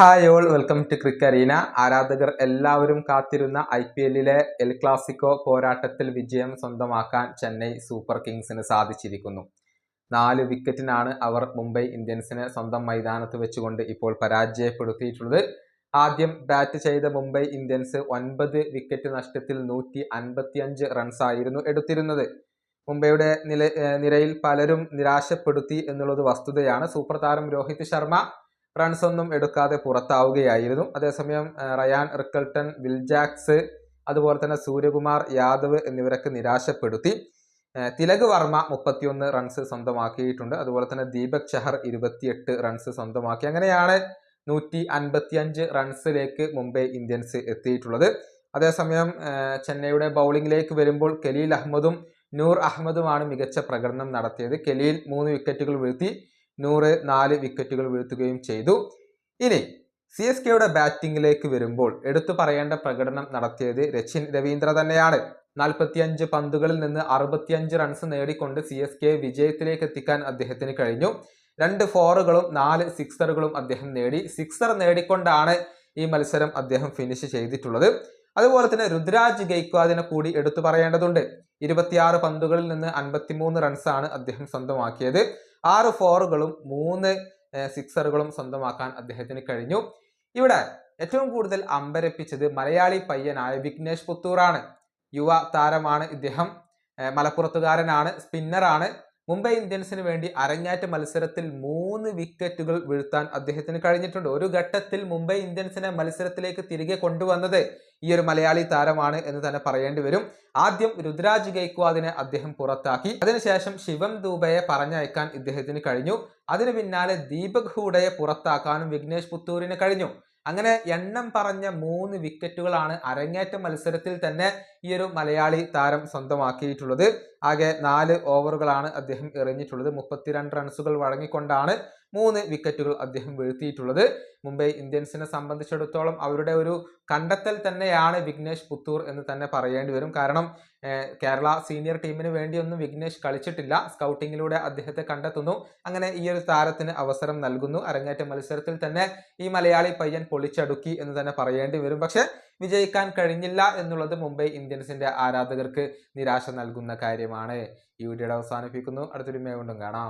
Hi all welcome to Crick Arena. ആരാധകർ എല്ലാവരും കാത്തിരുന്ന ഐ പി എല്ലിലെ എൽ ക്ലാസിക്കോ പോരാട്ടത്തിൽ വിജയം സ്വന്തമാക്കാൻ ചെന്നൈ സൂപ്പർ കിങ്സിന് സാധിച്ചിരിക്കുന്നു. നാല് വിക്കറ്റിനാണ് അവർ മുംബൈ ഇന്ത്യൻസിനെ സ്വന്തം മൈതാനത്ത് വെച്ചുകൊണ്ട് ഇപ്പോൾ പരാജയപ്പെടുത്തിയിട്ടുള്ളത്. ആദ്യം ബാറ്റ് ചെയ്ത മുംബൈ ഇന്ത്യൻസ് ഒൻപത് വിക്കറ്റ് നഷ്ടത്തിൽ നൂറ്റി അൻപത്തിയഞ്ച് റൺസായിരുന്നു എടുത്തിരുന്നത്. മുംബൈയുടെ നില നിരയിൽ പലരും നിരാശപ്പെടുത്തി എന്നുള്ളത് വസ്തുതയാണ്. സൂപ്പർ താരം രോഹിത് ശർമ്മ റൺസ് ഒന്നും എടുക്കാതെ പുറത്താവുകയായിരുന്നു. അതേസമയം റയാൻ റിക്കൽട്ടൺ വിൽജാക്സ് അതുപോലെ തന്നെ സൂര്യകുമാർ യാദവ് എന്നിവരൊക്കെ നിരാശപ്പെടുത്തി. തിലക് വർമ്മ മുപ്പത്തിയൊന്ന് റൺസ് സ്വന്തമാക്കിയിട്ടുണ്ട്. അതുപോലെ തന്നെ ദീപക് ചഹർ ഇരുപത്തിയെട്ട് റൺസ് സ്വന്തമാക്കി. അങ്ങനെയാണ് നൂറ്റി അൻപത്തിയഞ്ച് റൺസിലേക്ക് മുംബൈ ഇന്ത്യൻസ് എത്തിയിട്ടുള്ളത്. അതേസമയം ചെന്നൈയുടെ ബൗളിംഗിലേക്ക് വരുമ്പോൾ കലീൽ അഹമ്മദും നൂർ അഹമ്മദുമാണ് മികച്ച പ്രകടനം നടത്തിയത്. കലീൽ മൂന്ന് വിക്കറ്റുകൾ വീഴ്ത്തി. നൂറ് നാല് വിക്കറ്റുകൾ വീഴ്ത്തുകയും ചെയ്തു. ഇനി സി എസ് കെയുടെ ബാറ്റിംഗിലേക്ക് വരുമ്പോൾ എടുത്തു പറയേണ്ട പ്രകടനം നടത്തിയത് രച്ചിൻ രവീന്ദ്ര തന്നെയാണ്. നാൽപ്പത്തിയഞ്ച് പന്തുകളിൽ നിന്ന് അറുപത്തിയഞ്ച് റൺസ് നേടിക്കൊണ്ട് സി എസ് കെ വിജയത്തിലേക്ക് എത്തിക്കാൻ അദ്ദേഹത്തിന് കഴിഞ്ഞു. രണ്ട് ഫോറുകളും നാല് സിക്സറുകളും അദ്ദേഹം നേടി. സിക്സർ നേടിക്കൊണ്ടാണ് ഈ മത്സരം അദ്ദേഹം ഫിനിഷ് ചെയ്തിട്ടുള്ളത്. അതുപോലെ തന്നെ രുദ്രാജ് ഗെയ്ക്വാദിനെ കൂടി എടുത്തു പറയേണ്ടതുണ്ട്. ഇരുപത്തിയാറ് പന്തുകളിൽ നിന്ന് അൻപത്തിമൂന്ന് റൺസാണ് അദ്ദേഹം സ്വന്തമാക്കിയത്. ആറ് ഫോറുകളും മൂന്ന് സിക്സറുകളും സ്വന്തമാക്കാൻ അദ്ദേഹത്തിന് കഴിഞ്ഞു. ഇവിടെ ഏറ്റവും കൂടുതൽ അമ്പരപ്പിച്ചത് മലയാളി പയ്യനായ വിഘ്നേഷ് പുത്തൂറാണ്. യുവ താരമാണ് ഇദ്ദേഹം. മലപ്പുറത്തുകാരനാണ് സ്പിന്നറാണ്. മുംബൈ ഇന്ത്യൻസിന് വേണ്ടി അരങ്ങാറ്റ മത്സരത്തിൽ മൂന്ന് വിക്കറ്റുകൾ വീഴ്ത്താൻ അദ്ദേഹത്തിന് കഴിഞ്ഞിട്ടുണ്ട്. ഒരു ഘട്ടത്തിൽ മുംബൈ ഇന്ത്യൻസിനെ മത്സരത്തിലേക്ക് തിരികെ കൊണ്ടുവന്നത് ഈ ഒരു മലയാളി താരമാണ് എന്ന് തന്നെ പറയേണ്ടി വരും. ആദ്യം രുദ്രാജ് ഗൈക്വാദിനെ അദ്ദേഹം പുറത്താക്കി. അതിനുശേഷം ശിവം ദൂബയെ പറഞ്ഞയക്കാൻ ഇദ്ദേഹത്തിന് കഴിഞ്ഞു. അതിനു പിന്നാലെ ദീപക് ഹൂഡയെ പുറത്താക്കാനും വിഘ്നേഷ് പുത്തൂരിന് കഴിഞ്ഞു. അങ്ങനെ എണ്ണം പറഞ്ഞ മൂന്ന് വിക്കറ്റുകളാണ് അരങ്ങേറ്റ മത്സരത്തിൽ തന്നെ ഈ ഒരു മലയാളി താരം സ്വന്തമാക്കിയിട്ടുള്ളത്. ആകെ നാല് ഓവറുകളാണ് അദ്ദേഹം എറിഞ്ഞിട്ടുള്ളത്. മുപ്പത്തിരണ്ട് റൺസുകൾ വഴങ്ങിക്കൊണ്ടാണ് മൂന്ന് വിക്കറ്റുകൾ അദ്ദേഹം വീഴ്ത്തിയിട്ടുള്ളത്. മുംബൈ ഇന്ത്യൻസിനെ സംബന്ധിച്ചിടത്തോളം അവരുടെ ഒരു കണ്ടെത്തൽ തന്നെയാണ് വിഘ്നേഷ് പുത്തൂർ എന്ന് തന്നെ പറയേണ്ടി വരും. കാരണം കേരള സീനിയർ ടീമിന് വേണ്ടിയൊന്നും വിഘ്നേഷ് കളിച്ചിട്ടില്ല. സ്കൗട്ടിങ്ങിലൂടെ അദ്ദേഹത്തെ കണ്ടെത്തുന്നു. അങ്ങനെ ഈ ഒരു താരത്തിന് അവസരം നൽകുന്നു. അരങ്ങേറ്റ മത്സരത്തിൽ തന്നെ ഈ മലയാളി പയ്യൻ പൊളിച്ചടുക്കി എന്ന് തന്നെ പറയേണ്ടി വരും. പക്ഷെ വിജയിക്കാൻ കഴിഞ്ഞില്ല എന്നുള്ളത് മുംബൈ ഇന്ത്യൻസിന്റെ ആരാധകർക്ക് നിരാശ നൽകുന്ന കാര്യമാണ്. ഈ വീഡിയോയുടെ അവസാനിപ്പിക്കുന്നു. അടുത്തൊരു മേ കൊണ്ടും കാണാം.